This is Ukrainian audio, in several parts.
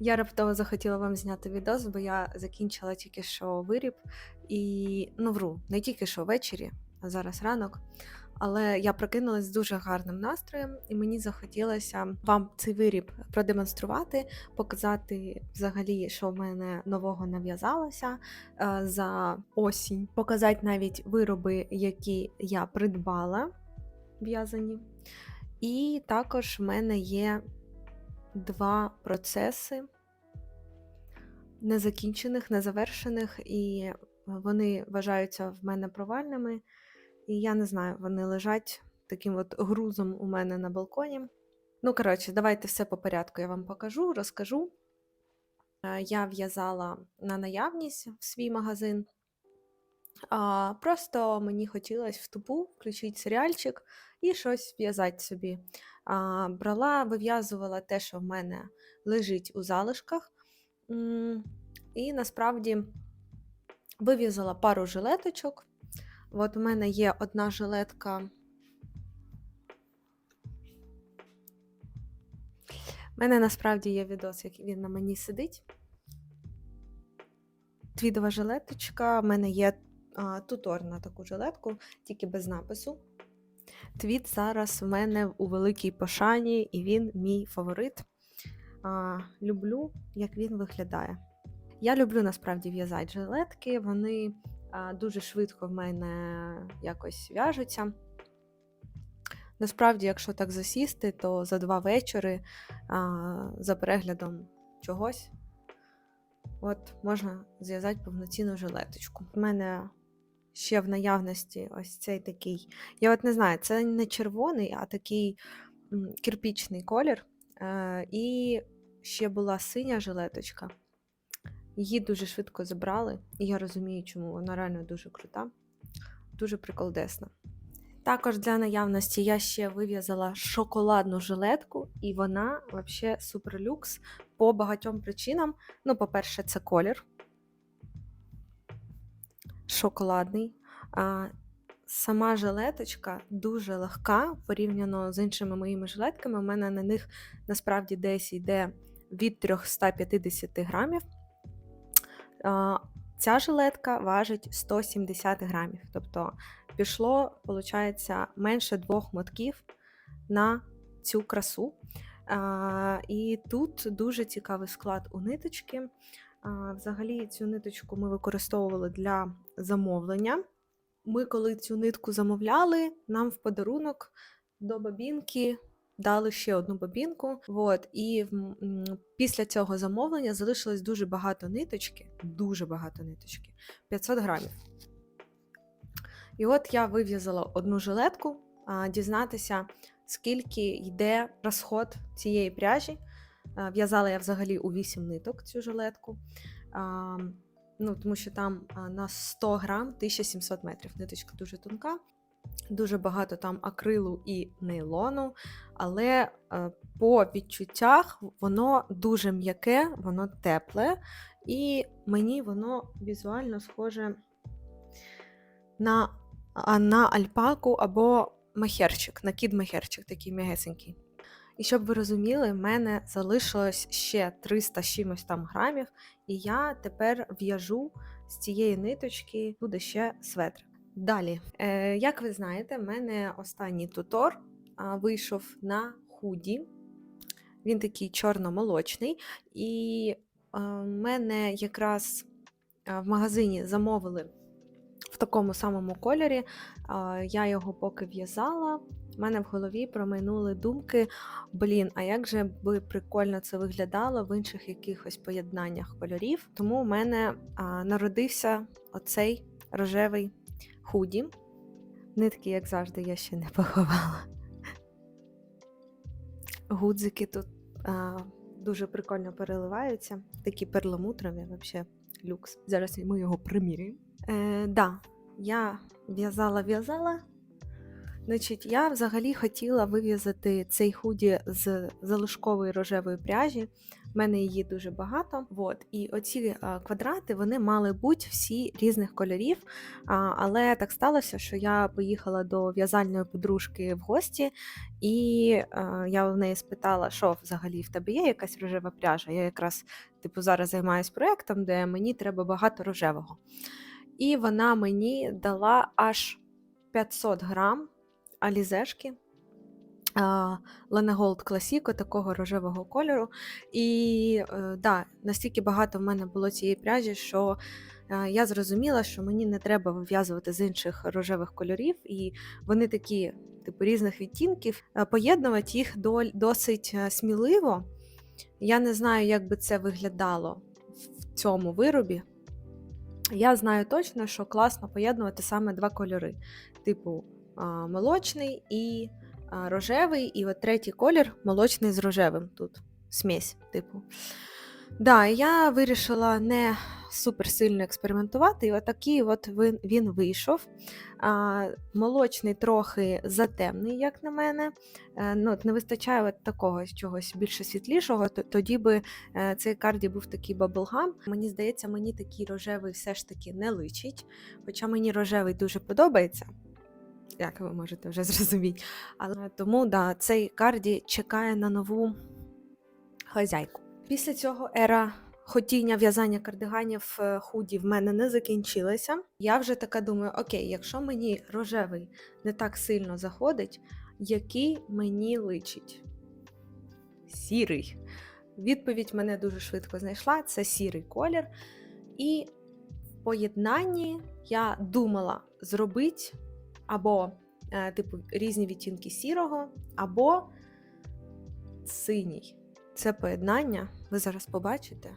Я раптово захотіла вам зняти відос, бо я закінчила тільки що виріб і ну вру, не тільки що ввечері, а зараз ранок. Але я прокинулась з дуже гарним настроєм, і мені захотілося вам цей виріб продемонструвати, показати взагалі, що в мене нового нав'язалося е, за осінь, показати навіть вироби, які я придбала в'язані. І також в мене є два процеси незакінчених, незавершених, і вони вважаються в мене провальними. І я не знаю, вони лежать таким от грузом у мене на балконі. Ну, коротше, давайте все по порядку. Я вам покажу, розкажу. Е, Я в'язала на наявність в свій магазин. А, Просто мені хотілося в тупу включити серіальчик і щось в'язати собі. Брала, вив'язувала те, що в мене лежить у залишках. І насправді вив'язала пару жилеточок. От у мене є одна жилетка. У мене насправді є відос, як він на мені сидить. Твідова жилеточка. У мене є а, тутор на таку жилетку, тільки без напису. Твіт зараз в мене у великій пошані, і він мій фаворит. А, люблю, як він виглядає. Я люблю насправді в'язати жилетки, вони а, дуже швидко в мене якось в'яжуться. Насправді, якщо так засісти, то за два вечори а, за переглядом чогось от можна зв'язати повноцінну жилеточку. У мене ще в наявності ось цей такий. Я от не знаю, це не червоний, а такий кирпічний колір. Е, і ще була синя жилеточка. Її дуже швидко забрали, і я розумію, чому вона реально дуже крута, дуже приколдесна. Також для наявності я ще вив'язала шоколадну жилетку, і вона взагалі суперлюкс по багатьом причинам. Ну, по-перше, це колір шоколадний. А, Сама жилеточка дуже легка порівняно з іншими моїми жилетками. У мене на них насправді десь йде від 350 грамів. А, Ця жилетка важить 170 грамів. Тобто пішло, виходить, менше двох мотків на цю красу. А, І тут дуже цікавий склад у ниточки. Взагалі, цю ниточку ми використовували для замовлення. Ми, коли цю нитку замовляли, нам в подарунок до бобінки дали ще одну бобінку. От, і після цього замовлення залишилось дуже багато ниточки, дуже багато ниточки 500 грамів. І от я вив'язала одну жилетку, дізнатися, скільки йде розход цієї пряжі. А, В'язала я взагалі у 8 ниток цю жилетку. Ну, Тому що там а, на 100 грам 1700 метрів. Ниточка дуже тонка, дуже багато там акрилу і нейлону, але е, по відчуттях воно дуже м'яке, воно тепле, і мені воно візуально схоже на, на альпаку або махерчик, на кід-махерчик такий м'ягесенький. І щоб ви розуміли, в мене залишилось ще 300 чимось там грамів, і я тепер в'яжу з цієї ниточки буде ще светр. Далі, е, як ви знаєте, в мене останній тутор вийшов на худі. Він такий чорно-молочний. І е, в мене якраз е, в магазині замовили в такому самому кольорі. А, Я його поки в'язала. У мене в голові промайнули думки: блін, а як же би прикольно це виглядало в інших якихось поєднаннях кольорів. Тому в мене а, народився оцей рожевий худі. Нитки, як завжди, я ще не поховала. Гудзики тут а, дуже прикольно переливаються, такі перламутрові, взагалі люкс. Зараз ми його примірюємо. Е, да, я в'язала-в'язала Значить, я взагалі хотіла вив'язати цей худі з залишкової рожевої пряжі. В мене її дуже багато. От. І оці квадрати вони мали бути всі різних кольорів. Але так сталося, що я поїхала до в'язальної подружки в гості, і я в неї спитала, що взагалі в тебе є якась рожева пряжа. Я якраз типу зараз займаюся проєктом, де мені треба багато рожевого. І вона мені дала аж 500 грам алізешки. Лена Голд Класіко такого рожевого кольору. І е, да, настільки багато в мене було цієї пряжі, що е, я зрозуміла, що мені не треба вив'язувати з інших рожевих кольорів, і вони такі, типу, різних відтінків, е, поєднувати їх досить сміливо. Я не знаю, як би це виглядало в цьому виробі. Я знаю точно, що класно поєднувати саме два кольори: типу молочний і рожевий, і от третій колір молочний з рожевим тут. Смесь, типу. Да, я вирішила не супер сильно експериментувати, і отакий от він, він вийшов. А, молочний трохи затемний, як на мене. Е, ну, Не вистачає от такого чогось більше світлішого, тоді би е, цей карді був такий баблгам. Мені здається, мені такий рожевий все ж таки не личить, хоча мені рожевий дуже подобається. Як ви можете вже зрозуміти. Але тому да, цей карді чекає на нову хазяйку. Після цього ера хотіння в'язання кардиганів е, худі в мене не закінчилася. Я вже така думаю: окей, якщо мені рожевий не так сильно заходить, який мені личить? Сірий. Відповідь мене дуже швидко знайшла: це сірий колір. І в поєднанні я думала зробити або, е, типу, різні відтінки сірого, або синій. Це поєднання, ви зараз побачите,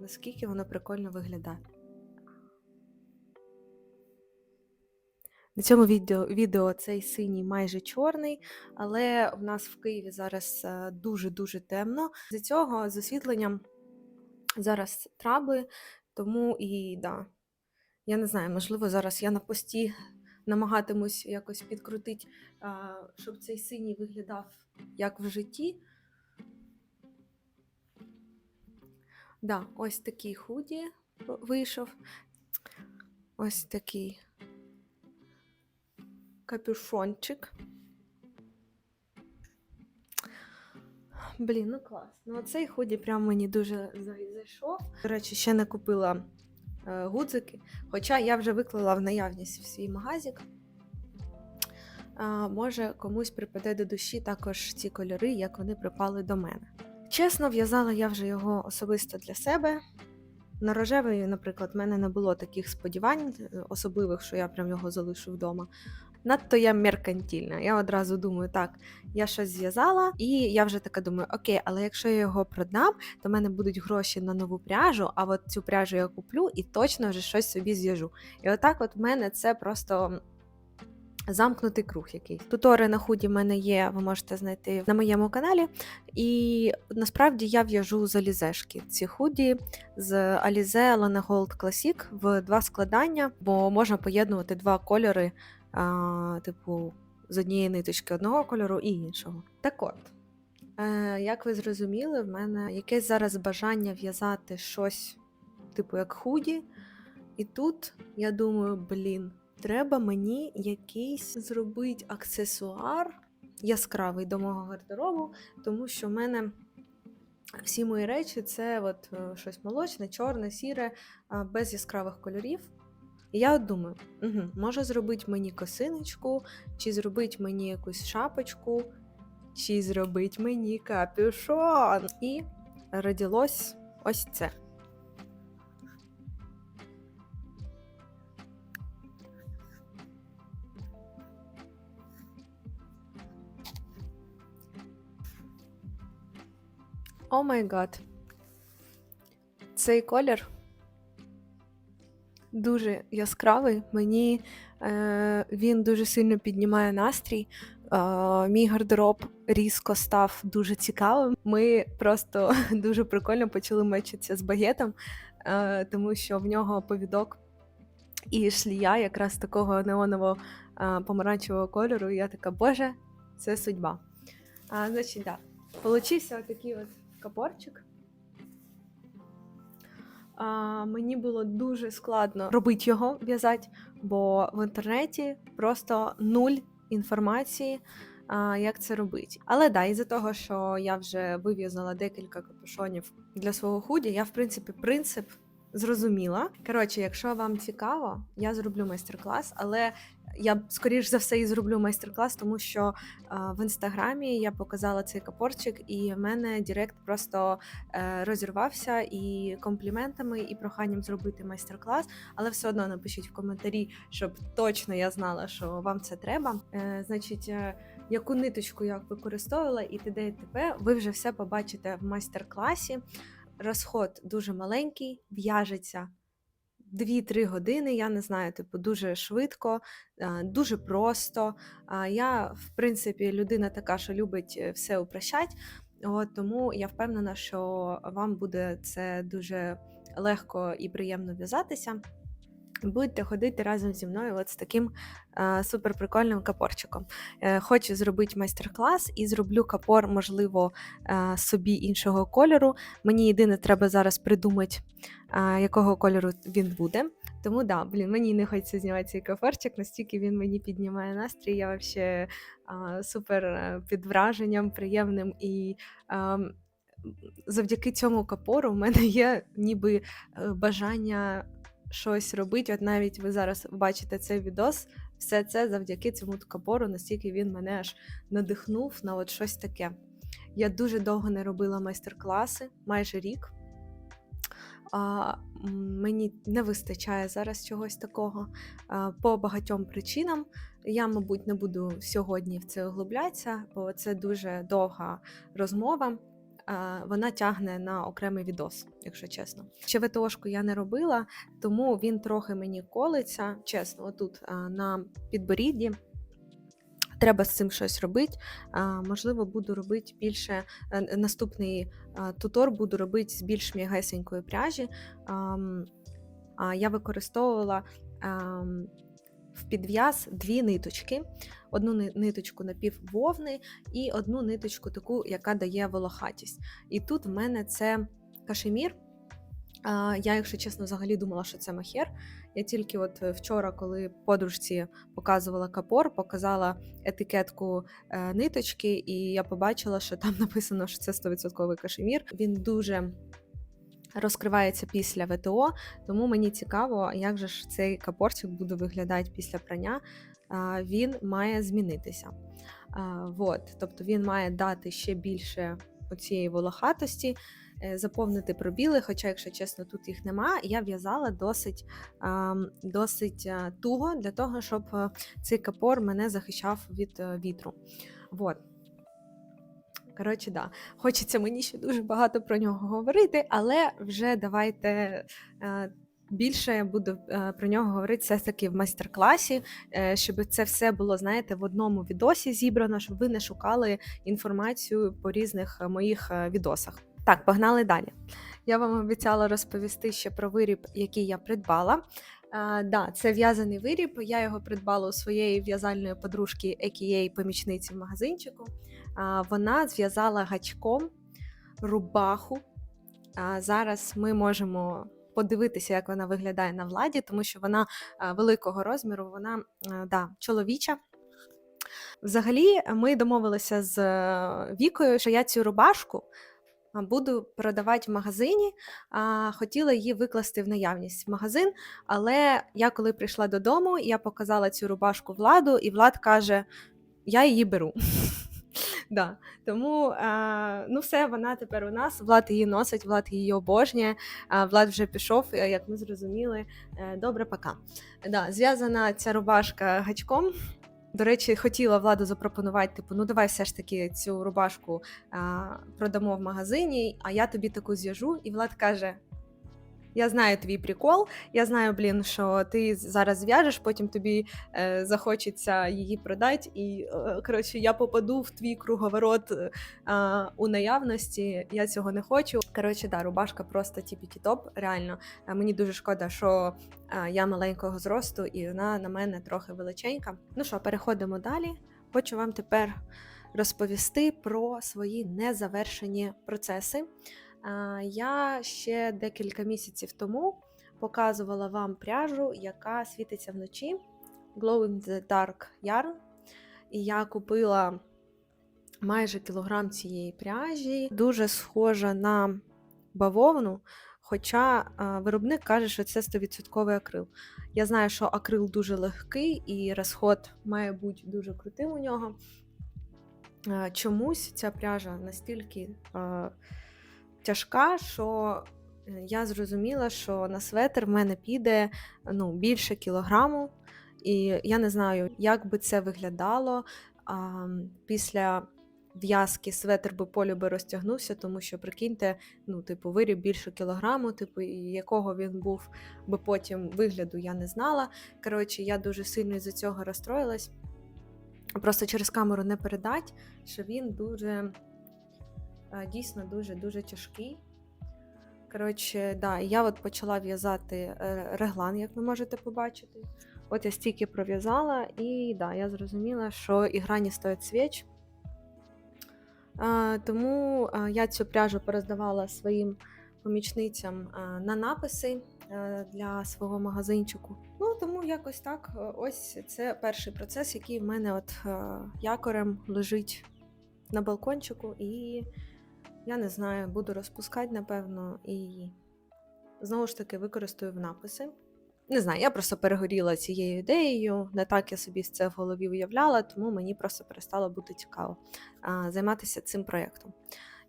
наскільки воно прикольно виглядає. На цьому відео, відео цей синій майже чорний, але в нас в Києві зараз е, дуже-дуже темно. З цього з освітленням зараз трабли, тому і да, я не знаю, можливо, зараз я на пості намагатимусь якось підкрутити, щоб цей синій виглядав як в житті. Да, ось такий худі вийшов. Ось такий капюшончик. Блін, ну клас. Ну цей худі прям мені дуже зайшов. До речі, ще не купила гудзики, хоча я вже виклала в наявність в свій магазик. Може, комусь припаде до душі також ці кольори, як вони припали до мене. Чесно, в'язала я вже його особисто для себе. На рожевий, наприклад, в мене не було таких сподівань е, особливих, що я прям його залишу вдома. Надто я меркантільна. Я одразу думаю, так, я щось зв'язала, і я вже така думаю, окей, але якщо я його продам, то в мене будуть гроші на нову пряжу, а от цю пряжу я куплю і точно вже щось собі зв'яжу. І отак, от в мене це просто замкнутий круг якийсь. Тутори на худі в мене є, ви можете знайти на моєму каналі. І насправді я в'яжу з алізешки. Ці худі з Alize Lana Gold Classic в два складання, бо можна поєднувати два кольори, а, типу, з однієї ниточки одного кольору і іншого. Так от. Е, як ви зрозуміли, в мене якесь зараз бажання в'язати щось, типу як худі. І тут я думаю, блін, треба мені якийсь зробити аксесуар яскравий до мого гардеробу, тому що в мене всі мої речі це от е, щось молочне, чорне, сіре, без яскравих кольорів. І я от думаю, угу, може зробити мені косиночку, чи зробити мені якусь шапочку, чи зробити мені капюшон. І родилось ось це. О май гад. Цей колір дуже яскравий. Мені е, він дуже сильно піднімає настрій. Е, мій гардероб різко став дуже цікавим. Ми просто дуже прикольно почали мечитися з багетом, е, тому що в нього повідок і шлія якраз такого неоново а, помаранчевого кольору. Я така, боже, це судьба. А, Значить, так, да. получився отакий от капорчик. А, мені було дуже складно робити його в'язати, бо в інтернеті просто нуль інформації, як це робити. Але да, із-за того, що я вже вив'язала декілька капюшонів для свого худі, я в принципі принцип зрозуміла. Коротше, якщо вам цікаво, я зроблю майстер-клас, але я скоріш за все і зроблю майстер-клас, тому що а, в інстаграмі я показала цей капорчик, і в мене Директ просто е, розірвався і компліментами, і проханням зробити майстер-клас. Але все одно напишіть в коментарі, щоб точно я знала, що вам це треба. Е, значить, е, яку ниточку я використовувала, і т.д. і т.п. Ви вже все побачите в майстер-класі. Розход дуже маленький, в'яжеться 2-3 години. Я не знаю, типу, дуже швидко, дуже просто. Я, в принципі, людина така, що любить е, все упрощать. От, тому я впевнена, що вам буде це дуже легко і приємно в'язатися. Будете ходити разом зі мною от з таким е, суперприкольним капорчиком. Е, хочу зробити майстер-клас і зроблю капор, можливо, е, собі іншого кольору. Мені єдине треба зараз придумати, е, якого кольору він буде. Тому да, блін, мені не хочеться знімати цей капорчик, настільки він мені піднімає настрій. Я взагалі е, супер е, під враженням, приємним і. Е, Завдяки цьому капору в мене є ніби бажання щось робити. От навіть ви зараз бачите цей відос, все це завдяки цьому капору, настільки він мене аж надихнув на от щось таке. Я дуже довго не робила майстер-класи, майже рік. А, Мені не вистачає зараз чогось такого а, по багатьом причинам. Я, мабуть, не буду сьогодні в це углублятися, бо це дуже довга розмова вона тягне на окремий відос, якщо чесно. Ще ВТОшку я не робила, тому він трохи мені колиться, чесно, отут на підборідді. Треба з цим щось робити. Можливо, буду робити більше. Е, наступний тутор буду робити з більш м'ягесенької пряжі. Я використовувала в підв'яз дві ниточки одну ниточку напіввовни і одну ниточку, таку, яка дає волохатість. І тут в мене це кашемір. Я, якщо чесно, взагалі думала, що це махер. Я тільки от вчора, коли подружці показувала капор, показала етикетку е, ниточки, і я побачила, що там написано, що це 100% кашемір. Він дуже розкривається після ВТО, тому мені цікаво, як же ж цей капорчик буде виглядати після прання він має змінитися. Вот. Тобто він має дати ще більше цієї волохатості, е, заповнити пробіли, хоча, якщо чесно, тут їх нема. Я в'язала досить досить туго для того, щоб е, цей капор мене захищав від е, вітру. Вот. Коротше, да. Хочеться мені ще дуже багато про нього говорити, але вже давайте Більше я буду е, про нього говорити все таки в майстер-класі, е, щоб це все було, знаєте, в одному відосі зібрано, щоб ви не шукали інформацію по різних е, моїх відосах. Так, погнали далі. Я вам обіцяла розповісти ще про виріб, який я придбала. А, да, Це в'язаний виріб. Я його придбала у своєї в'язальної подружки, a.k.a. помічниці в магазинчику. А, Вона зв'язала гачком рубаху. А, Зараз ми можемо подивитися, як вона виглядає на владі, тому що вона великого розміру, вона да, чоловіча. Взагалі, ми домовилися з е, Вікою, що я цю рубашку буду продавати в магазині. Хотіла її викласти в наявність в магазин, але я коли прийшла додому, я показала цю рубашку владу, і Влад каже: Я її беру. Да. Тому е, ну все, вона тепер у нас. Влад її носить, Влад її обожнює. Влад вже пішов, е, як ми зрозуміли. Е, добре, пока. Да, Зв'язана ця рубашка гачком. До речі, хотіла владу запропонувати, типу, ну давай все ж таки цю рубашку а, продамо в магазині, а я тобі таку зв'яжу. І Влад каже: Я знаю твій прикол. Я знаю, блін, що ти зараз зв'яжеш, потім тобі е, захочеться її продати, і е, коротше, я попаду в твій круговорот е, у наявності. Я цього не хочу. Коротше, да, рубашка просто тіпіті топ. Реально, Е, мені дуже шкода, що е, я маленького зросту, і вона на мене трохи величенька. Ну що, переходимо далі. Хочу вам тепер розповісти про свої незавершені процеси. Я ще декілька місяців тому показувала вам пряжу, яка світиться вночі Glow in the Dark Yarn. І я купила майже кілограм цієї пряжі, дуже схожа на бавовну. Хоча виробник каже, що це 100% акрил. Я знаю, що акрил дуже легкий і розход має бути дуже крутим у нього. Чомусь ця пряжа настільки тяжка, що е, я зрозуміла, що на светр в мене піде ну, більше кілограму. І я не знаю, як би це виглядало а, після в'язки светр би полюби розтягнувся, тому що, прикиньте, ну, типу, виріб більше кілограму, типу, якого він був би потім вигляду, я не знала. Коротше, я дуже сильно із-за цього розстроїлась. Просто через камеру не передать, що він дуже дійсно дуже-дуже тяжкий. Коротше, да, я от почала в'язати е, реглан, як ви можете побачити. От я стільки пров'язала, і да, я зрозуміла, що і грані стоять свіч. Тому я цю пряжу пороздавала своїм помічницям на написи а, для свого магазинчику. Ну, тому якось так. е, Ось це перший процес, який в мене от е, якорем лежить на балкончику, і я не знаю, буду розпускати, напевно, і знову ж таки використаю в написи. Не знаю, я просто перегоріла цією ідеєю, не так я собі це в голові уявляла, тому мені просто перестало бути цікаво а, займатися цим проєктом.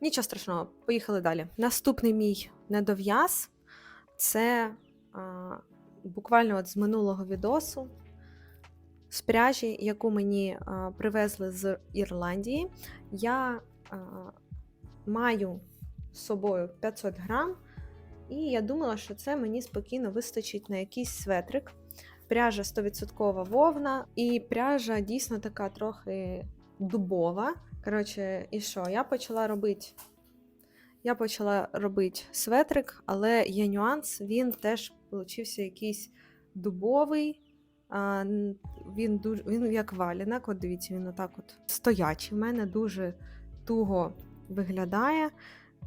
Нічого страшного, поїхали далі. Наступний мій недов'яз це а, буквально от з минулого відосу з пряжі, яку мені а, привезли з Ірландії. Я а, маю з собою 500 грам. І я думала, що це мені спокійно вистачить на якийсь светрик. Пряжа 100% вовна, і пряжа дійсно така трохи дубова. Коротше, і що? Я почала робити. Я почала робити светрик, але є нюанс, він теж получився якийсь дубовий. Він дуже він як валянок, от дивіться, він отак от стоячий. В мене дуже туго виглядає.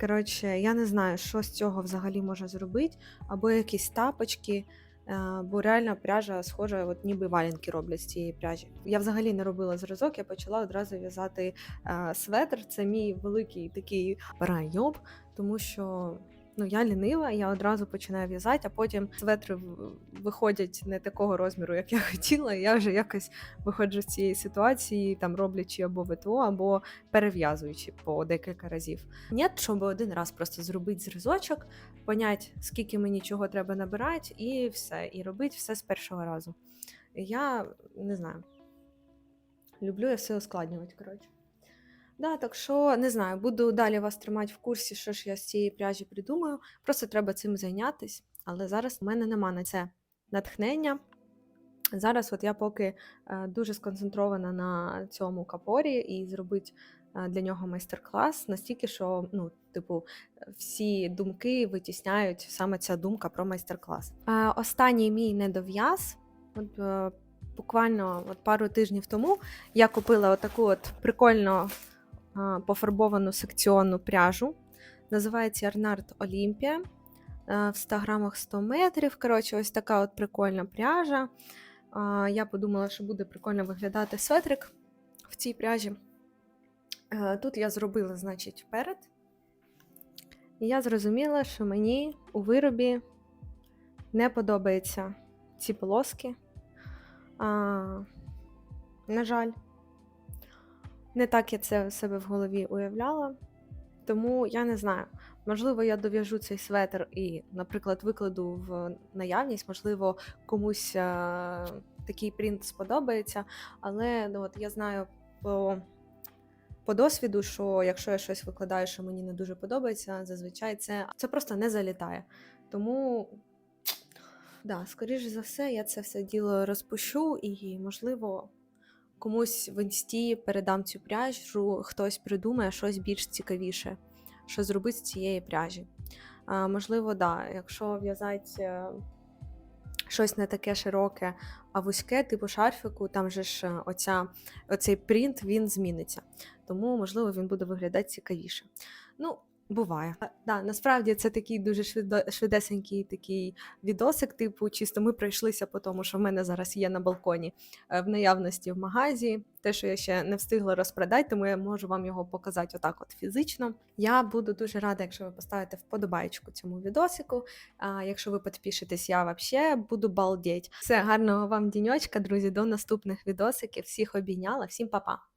Коротше, я не знаю, що з цього взагалі можна зробити, або якісь тапочки, е, бо реально пряжа схожа, от ніби валянки роблять з цієї пряжі. Я взагалі не робила зразок, я почала одразу в'язати е, светр. Це мій великий такий райоб, тому що. Ну, я лінива, я одразу починаю в'язати, а потім светри виходять не такого розміру, як я хотіла. Я вже якось виходжу з цієї ситуації, там роблячи або ВТО, або перев'язуючи по декілька разів. Ні, щоб один раз просто зробити зразочок, понять, скільки мені чого треба набирати, і все. І робити все з першого разу. Я не знаю. Люблю я все ускладнювати, коротше. Да, так що не знаю, буду далі вас тримати в курсі, що ж я з цієї пряжі придумаю. Просто треба цим зайнятися. Але зараз в мене нема на це натхнення. Зараз от я поки е, дуже сконцентрована на цьому капорі і зробити е, для нього майстер-клас настільки, що ну, типу, всі думки витісняють саме ця думка про майстер-клас. Е, Останній мій недов'яз. От, буквально от пару тижнів тому я купила отаку от прикольно е, пофарбовану секціонну пряжу. Називається Арнард Олімпія. В 100 грамах 100 метрів. Коротше, ось така от прикольна пряжа. Я подумала, що буде прикольно виглядати светрик в цій пряжі. Тут я зробила, значить, перед. І я зрозуміла, що мені у виробі не подобаються ці полоски. А, на жаль, не так я це в себе в голові уявляла. Тому я не знаю. Можливо, я дов'яжу цей светр і, наприклад, викладу в наявність, можливо, комусь а, такий принт сподобається. Але ну, от я знаю по, по досвіду, що якщо я щось викладаю, що мені не дуже подобається, зазвичай це, це просто не залітає. Тому, да, скоріш за все, я це все діло розпущу і, можливо, комусь в інсті передам цю пряжу, хтось придумає щось більш цікавіше, що зробити з цієї пряжі. А, можливо, да, якщо в'язати е, щось не таке широке, а вузьке, типу шарфику, там же ж е, оця, оцей принт він зміниться. Тому, можливо, він буде виглядати цікавіше. Ну, буває. А, Да, насправді це такий дуже швидесенький такий відосик, типу, чисто ми пройшлися по тому, що в мене зараз є на балконі е, в наявності в магазі. Те, що я ще не встигла розпродати, тому я можу вам його показати отак, от фізично. Я буду дуже рада, якщо ви поставите вподобайку цьому відосику. А якщо ви підпишетесь, я вообще буду балдеть. Все, гарного вам діньочка, друзі. До наступних відосиків. Всіх обійняла, всім па-па!